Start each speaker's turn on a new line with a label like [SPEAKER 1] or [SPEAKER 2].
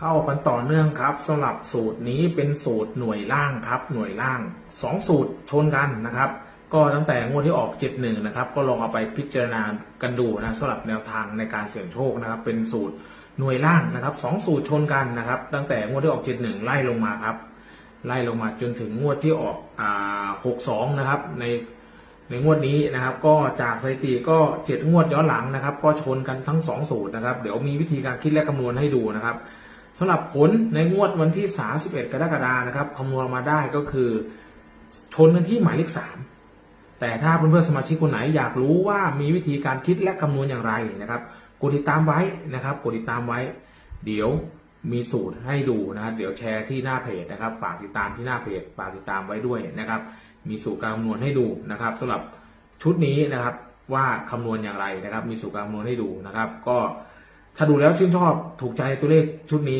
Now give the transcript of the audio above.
[SPEAKER 1] เข้ากันต่อเนื่องครับสำหรับสูตรนี้เป็นสูตรหน่วยล่างครับ หน่วยล่าง 2 สูตรชนกันนะครับ ก็ตั้งแต่งวดที่ออก 71 นะครับ ก็ลองเอาไปพิจารณากันดูนะสำหรับแนวทางในการเสี่ยงโชคนะครับ เป็นสูตรหน่วยล่างนะครับสองสูตรชนกันนะครับ ตั้งแต่งวดที่ออก 71 ไล่ลงมาครับ ไล่ลงมาจนถึงงวดที่ออกอ่า62 นะครับ ในในงวดนี้นะครับ ก็จากสถิติก็เจ็ดงวดย้อนหลังนะครับ ก็ชนกันทั้งสองสูตรนะครับ เดี๋ยวมีวิธีการคิดและคำนวณให้ดูนะครับ สำหรับผลในงวดวันที่ 31 กรกฎาคมนะครับคำนวณออกมาได้ก็คือ ชนกันที่หมายเลข 3 แต่ถ้าเพื่อนๆสมาชิกคนไหนอยากรู้ว่ามีวิธีการคิดและคำนวณอย่างไรนะครับกดติดตามไว้นะครับกดติดตามไว้ เดี๋ยวมีสูตรให้ดูนะครับเดี๋ยวแชร์ที่หน้าเพจนะครับ ฝากติดตามที่หน้าเพจฝากติดตามไว้ด้วยนะครับ มีสูตรการคำนวณให้ดูนะครับสำหรับชุดนี้นะครับว่าคำนวณอย่างไรนะครับ มีสูตรการคำนวณให้ดูนะครับ ก็ถ้าดูแล้วชื่นชอบถูกใจตัวเลขชุดนี้